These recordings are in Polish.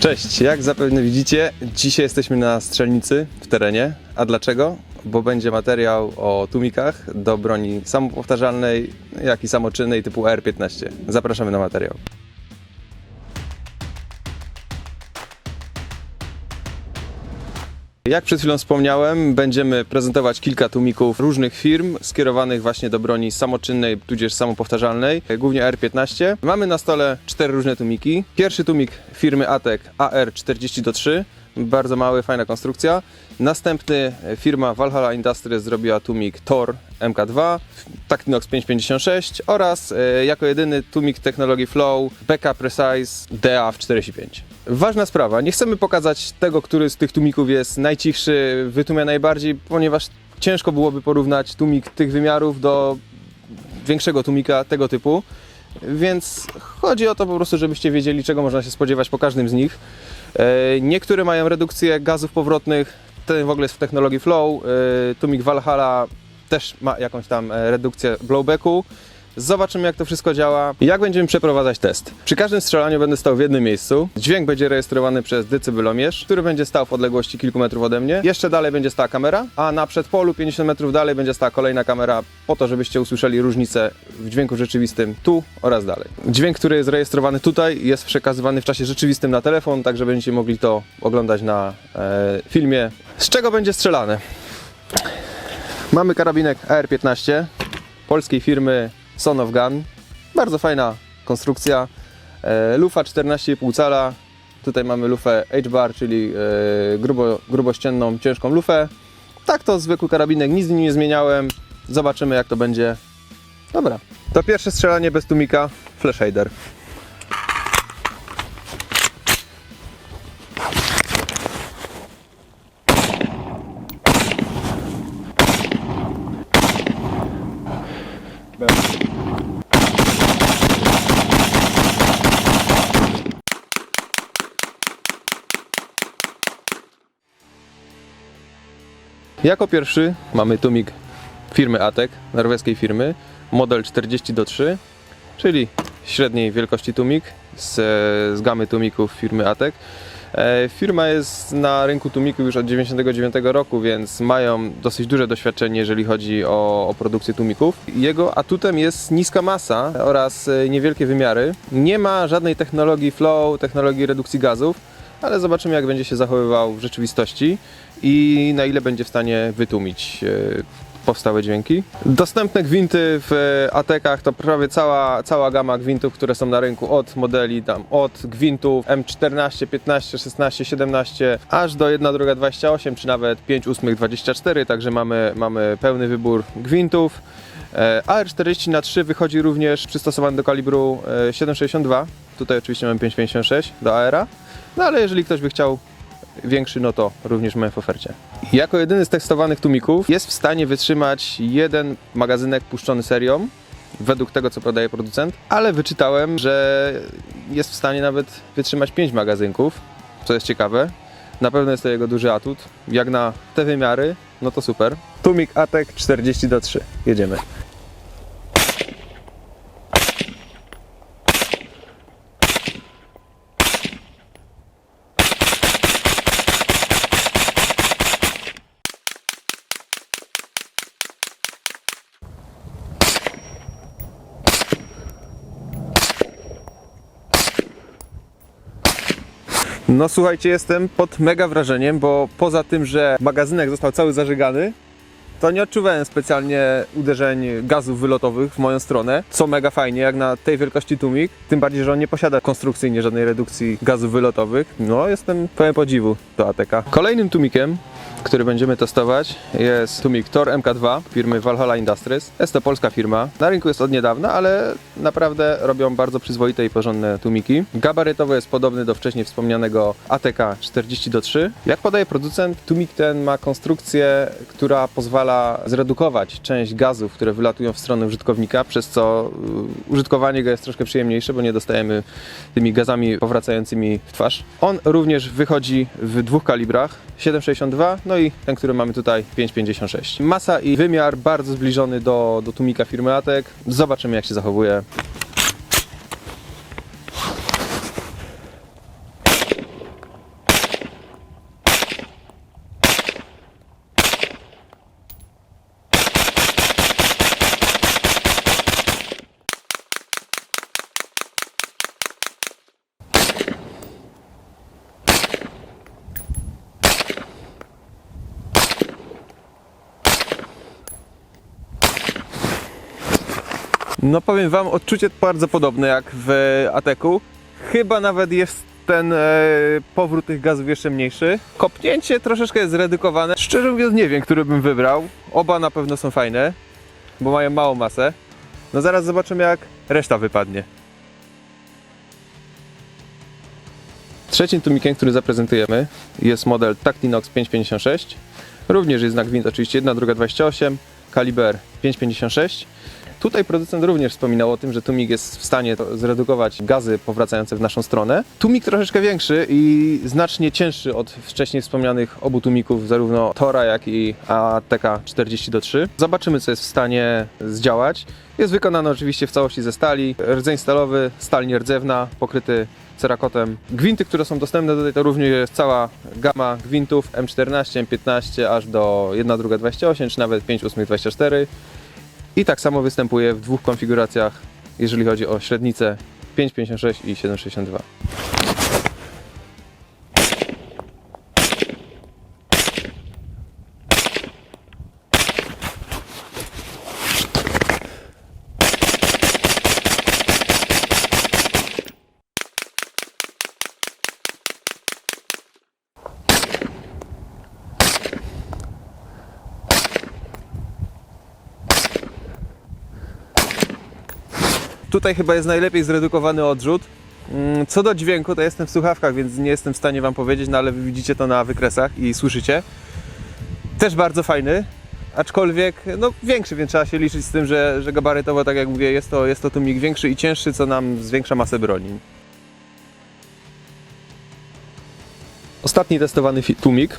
Cześć, jak zapewne widzicie, dzisiaj jesteśmy na strzelnicy w terenie. A dlaczego? Bo będzie materiał o tłumikach do broni samopowtarzalnej, jak i samoczynnej typu AR-15. Zapraszamy na materiał. Jak przed chwilą wspomniałem, będziemy prezentować kilka tłumików różnych firm skierowanych właśnie do broni samoczynnej, tudzież samopowtarzalnej, głównie R15. Mamy na stole cztery różne tłumiki. Pierwszy tłumik firmy ATEK AR40-3, bardzo mały, fajna konstrukcja. Następny firma Valhalla Industries zrobiła tłumik Tor MK2, Tactinox 556 oraz e, jako jedyny tłumik technologii Flow BK Precise DA45. Ważna sprawa, nie chcemy pokazać tego, który z tych tłumików jest najcichszy, wytłumia najbardziej, ponieważ ciężko byłoby porównać tłumik tych wymiarów do większego tłumika tego typu. Więc chodzi o to po prostu, żebyście wiedzieli, czego można się spodziewać po każdym z nich. E, Niektóre mają redukcję gazów powrotnych, ten w ogóle jest w technologii Flow. E, Tłumik Valhalla też ma jakąś tam e, redukcję blowbacku. Zobaczymy jak to wszystko działa i jak będziemy przeprowadzać test. Przy każdym strzelaniu będę stał w jednym miejscu. Dźwięk będzie rejestrowany przez decybelomierz, który będzie stał w odległości kilku metrów ode mnie. Jeszcze dalej będzie stała kamera, a na przedpolu 50 metrów dalej będzie stała kolejna kamera po to, żebyście usłyszeli różnicę w dźwięku rzeczywistym tu oraz dalej. Dźwięk, który jest rejestrowany tutaj jest przekazywany w czasie rzeczywistym na telefon, także będziecie mogli to oglądać na e, filmie. Z czego będzie strzelane? Mamy karabinek AR-15 polskiej firmy Son of Gun. Bardzo fajna konstrukcja. E, lufa 14,5 cala. Tutaj mamy lufę H-bar, czyli e, grubo, grubościenną, ciężką lufę. Tak to zwykły karabinek, nic z nim nie zmieniałem. Zobaczymy jak to będzie. Dobra. To pierwsze strzelanie bez tłumika, flash shader. Jako pierwszy mamy tłumik firmy ATEK, norweskiej firmy, model 40 do 3, czyli średniej wielkości tłumik z, z gamy tłumików firmy ATEK. E, Firma jest na rynku tłumików już od 1999 roku, więc mają dosyć duże doświadczenie, jeżeli chodzi o, o produkcję tłumików. Jego atutem jest niska masa oraz e, niewielkie wymiary. Nie ma żadnej technologii flow, technologii redukcji gazów, ale zobaczymy jak będzie się zachowywał w rzeczywistości i na ile będzie w stanie wytłumić e, powstałe dźwięki. Dostępne gwinty w e, atekach to prawie cała, cała gama gwintów, które są na rynku od modeli tam od gwintów M14, 15, 16, 17 aż do 1 druga 28 czy nawet 5 ósmych 24, także mamy, mamy pełny wybór gwintów. E, AR40 na 3 wychodzi również przystosowany do kalibru e, 7,62. Tutaj oczywiście mamy 5,56 do AR-a. No ale jeżeli ktoś by chciał większy, no to również mamy w ofercie. Jako jedyny z testowanych tłumików jest w stanie wytrzymać jeden magazynek puszczony serią, według tego co podaje producent, ale wyczytałem, że jest w stanie nawet wytrzymać 5 magazynków, co jest ciekawe. Na pewno jest to jego duży atut. Jak na te wymiary, no to super. Tłumik ATEK 40 do 3. Jedziemy. No słuchajcie, jestem pod mega wrażeniem, bo poza tym, że magazynek został cały zażygany, to nie odczuwałem specjalnie uderzeń gazów wylotowych w moją stronę, co mega fajnie, jak na tej wielkości tłumik, tym bardziej, że on nie posiada konstrukcyjnie żadnej redukcji gazów wylotowych. No, jestem pełen podziwu do ATK. Kolejnym tłumikiem, który będziemy testować jest tłumik Tor MK2 firmy Valhalla Industries. Jest to polska firma. Na rynku jest od niedawna, ale naprawdę robią bardzo przyzwoite i porządne tłumiki. Gabarytowo jest podobny do wcześniej wspomnianego ATK 40 do 3. Jak podaje producent, tłumik ten ma konstrukcję, która pozwala zredukować część gazów, które wylatują w stronę użytkownika, przez co y, użytkowanie go jest troszkę przyjemniejsze, bo nie dostajemy tymi gazami powracającymi w twarz. On również wychodzi w dwóch kalibrach 7,62 no i ten, który mamy tutaj 5,56. Masa i wymiar bardzo zbliżony do, do tłumika firmy Atek. Zobaczymy jak się zachowuje. No powiem wam, odczucie bardzo podobne jak w Ateku. Chyba nawet jest ten e, powrót tych gazów jeszcze mniejszy. Kopnięcie troszeczkę jest zredukowane. Szczerze mówiąc nie wiem, który bym wybrał. Oba na pewno są fajne, bo mają małą masę. No zaraz zobaczymy jak reszta wypadnie. Trzecim tumikiem, który zaprezentujemy jest model Tactinox 556. Również jest znak gwint oczywiście 1, druga 28, kaliber 556. Tutaj producent również wspominał o tym, że tumik jest w stanie zredukować gazy powracające w naszą stronę. Tumik troszeczkę większy i znacznie cięższy od wcześniej wspomnianych obu tumików, zarówno Tora, jak i ATK 40 do 3. Zobaczymy, co jest w stanie zdziałać. Jest wykonany oczywiście w całości ze stali. Rdzeń stalowy, stal nierdzewna, pokryty cerakotem. Gwinty, które są dostępne tutaj, to również jest cała gama gwintów M14, M15 aż do 1, 2, 28 czy nawet 5, 8, 24. I tak samo występuje w dwóch konfiguracjach, jeżeli chodzi o średnicę 5,56 i 7,62. Tutaj chyba jest najlepiej zredukowany odrzut. Mm, Co do dźwięku, to jestem w słuchawkach, więc nie jestem w stanie Wam powiedzieć, no ale widzicie to na wykresach i słyszycie. Też bardzo fajny, aczkolwiek no, większy, więc trzeba się liczyć z tym, że, że gabarytowo, tak jak mówię, jest to, jest to tumik większy i cięższy, co nam zwiększa masę broni. Ostatni testowany tumik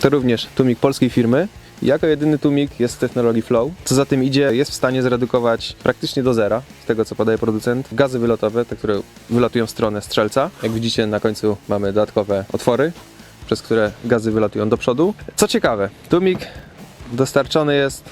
to również tumik polskiej firmy. Jako jedyny tumik jest z technologii Flow. Co za tym idzie, jest w stanie zredukować praktycznie do zera, z tego co podaje producent, gazy wylotowe, te, które wylatują w stronę strzelca. Jak widzicie, na końcu mamy dodatkowe otwory, przez które gazy wylatują do przodu. Co ciekawe, tumik dostarczony jest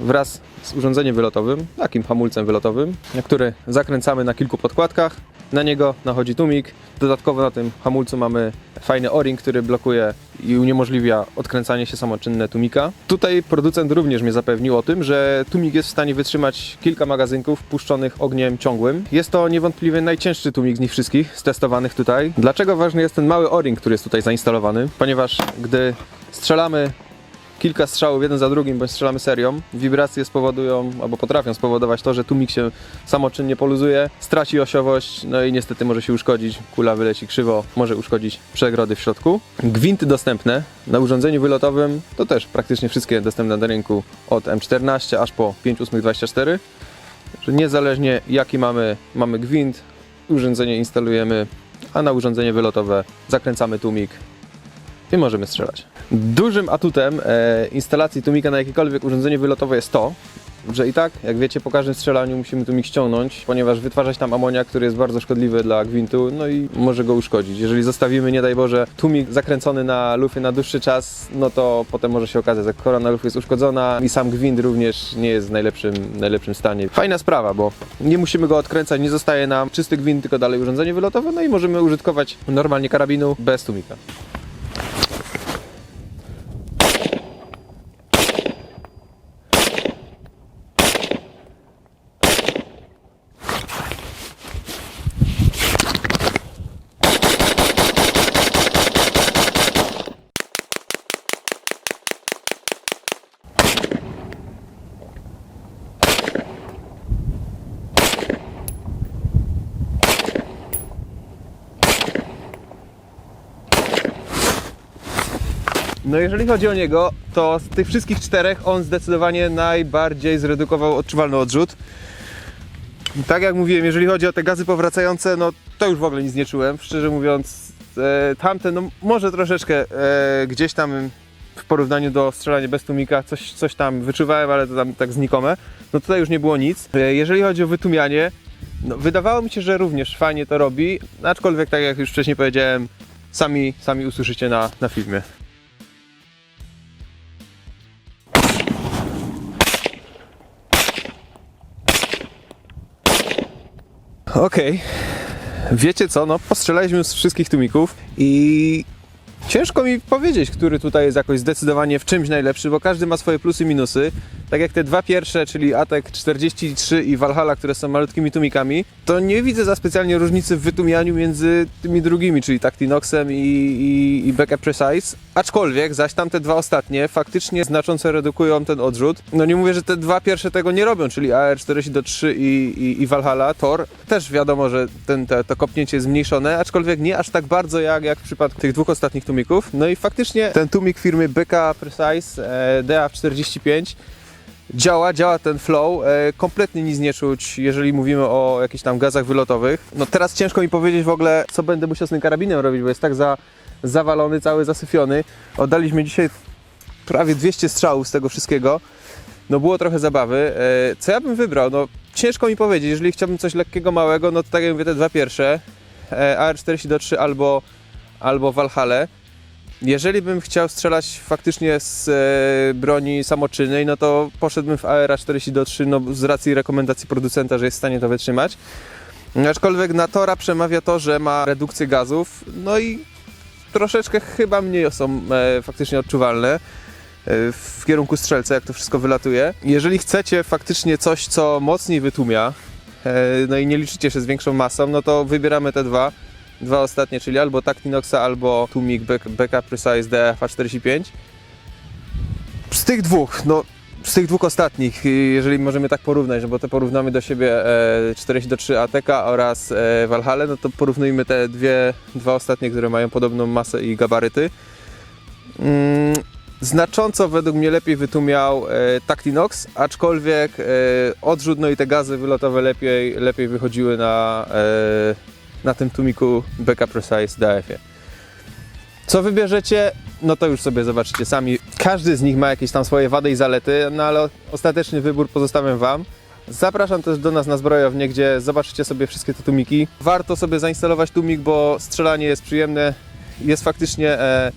wraz z urządzeniem wylotowym, takim hamulcem wylotowym, który zakręcamy na kilku podkładkach. Na niego nachodzi tumik. Dodatkowo na tym hamulcu mamy fajny o-ring, który blokuje i uniemożliwia odkręcanie się samoczynne tumika. Tutaj producent również mnie zapewnił o tym, że tumik jest w stanie wytrzymać kilka magazynków puszczonych ogniem ciągłym. Jest to niewątpliwie najcięższy tumik z nich wszystkich, stestowanych tutaj. Dlaczego ważny jest ten mały o-ring, który jest tutaj zainstalowany? Ponieważ gdy strzelamy kilka strzałów jeden za drugim, bądź strzelamy serią, wibracje spowodują, albo potrafią spowodować to, że tumik się samoczynnie poluzuje, straci osiowość, no i niestety może się uszkodzić, kula wyleci krzywo, może uszkodzić przegrody w środku. Gwinty dostępne. Na urządzeniu wylotowym to też praktycznie wszystkie dostępne na rynku od M14 aż po 5,824, że niezależnie jaki mamy, mamy gwint, urządzenie instalujemy, a na urządzenie wylotowe zakręcamy tumik i możemy strzelać. Dużym atutem e, instalacji tumika na jakiekolwiek urządzenie wylotowe jest to, że i tak, jak wiecie, po każdym strzelaniu musimy tumik ściągnąć, ponieważ wytwarzać tam amoniak, który jest bardzo szkodliwy dla gwintu, no i może go uszkodzić. Jeżeli zostawimy, nie daj Boże, tumik zakręcony na lufy na dłuższy czas, no to potem może się okazać, że korona lufy jest uszkodzona i sam gwint również nie jest w najlepszym, najlepszym stanie. Fajna sprawa, bo nie musimy go odkręcać, nie zostaje nam czysty gwint, tylko dalej urządzenie wylotowe, no i możemy użytkować normalnie karabinu bez tumika. No jeżeli chodzi o niego, to z tych wszystkich czterech on zdecydowanie najbardziej zredukował odczuwalny odrzut. Tak jak mówiłem, jeżeli chodzi o te gazy powracające, no to już w ogóle nic nie czułem. Szczerze mówiąc, e, tamte, no może troszeczkę e, gdzieś tam w porównaniu do strzelania bez tłumika coś, coś tam wyczuwałem, ale to tam tak znikome. No tutaj już nie było nic. E, jeżeli chodzi o wytłumianie, no, wydawało mi się, że również fajnie to robi, aczkolwiek tak jak już wcześniej powiedziałem, sami, sami usłyszycie na, na filmie. Okej. Wiecie co, no postrzelaliśmy z wszystkich tumików i Ciężko mi powiedzieć, który tutaj jest jakoś zdecydowanie w czymś najlepszy, bo każdy ma swoje plusy i minusy. Tak jak te dwa pierwsze, czyli Atek 43 i Valhalla, które są malutkimi tłumikami, to nie widzę za specjalnie różnicy w wytłumianiu między tymi drugimi, czyli Tactinoxem i, i, i Becca Precise. Aczkolwiek zaś tamte dwa ostatnie faktycznie znacząco redukują ten odrzut. No nie mówię, że te dwa pierwsze tego nie robią, czyli AR43 i, i, i Valhalla, Thor. Też wiadomo, że ten, te, to kopnięcie jest zmniejszone, aczkolwiek nie aż tak bardzo jak, jak w przypadku tych dwóch ostatnich tłumików. No i faktycznie ten tłumik firmy Becca Precise e, DA45 działa, działa ten flow, e, kompletnie nic nie czuć, jeżeli mówimy o jakichś tam gazach wylotowych. No teraz ciężko mi powiedzieć w ogóle, co będę musiał z tym karabinem robić, bo jest tak za, zawalony, cały zasyfiony. Oddaliśmy dzisiaj prawie 200 strzałów z tego wszystkiego. No było trochę zabawy. E, Co ja bym wybrał? No ciężko mi powiedzieć, jeżeli chciałbym coś lekkiego, małego, no to tak jak mówię, te dwa pierwsze, e, AR-43 albo, albo Valhalla. Jeżeli bym chciał strzelać faktycznie z e, broni samoczynnej, no to poszedłbym w AR 43 no, z racji rekomendacji producenta, że jest w stanie to wytrzymać. Aczkolwiek na Tora przemawia to, że ma redukcję gazów, no i troszeczkę chyba mniej są e, faktycznie odczuwalne e, w kierunku strzelca, jak to wszystko wylatuje. Jeżeli chcecie faktycznie coś, co mocniej wytłumia, e, no i nie liczycie się z większą masą, no to wybieramy te dwa. Dwa ostatnie, czyli albo Tactinoxa, albo Tumik Becca Precise DFA45. Z tych dwóch, no z tych dwóch ostatnich, y, jeżeli możemy tak porównać, no bo te porównamy do siebie e, 43 ATK oraz e, Valhalla, no to porównujmy te dwie, dwa ostatnie, które mają podobną masę i gabaryty. Mm, znacząco według mnie lepiej wytłumiał e, aczkolwiek e, odrzut no i te gazy wylotowe lepiej, lepiej wychodziły na, e, na tym tłumiku Becca Precise DF-ie. Co wybierzecie, no to już sobie zobaczycie sami. Każdy z nich ma jakieś tam swoje wady i zalety, no ale ostateczny wybór pozostawiam Wam. Zapraszam też do nas na zbrojownię, gdzie zobaczycie sobie wszystkie te tłumiki. Warto sobie zainstalować tłumik, bo strzelanie jest przyjemne, jest faktycznie, e,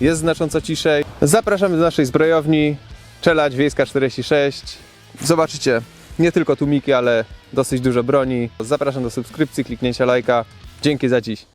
jest znacząco ciszej. Zapraszamy do naszej zbrojowni, Czelać Wiejska 46. Zobaczycie nie tylko tłumiki, ale dosyć dużo broni. Zapraszam do subskrypcji, kliknięcia lajka. Dzięki za dziś.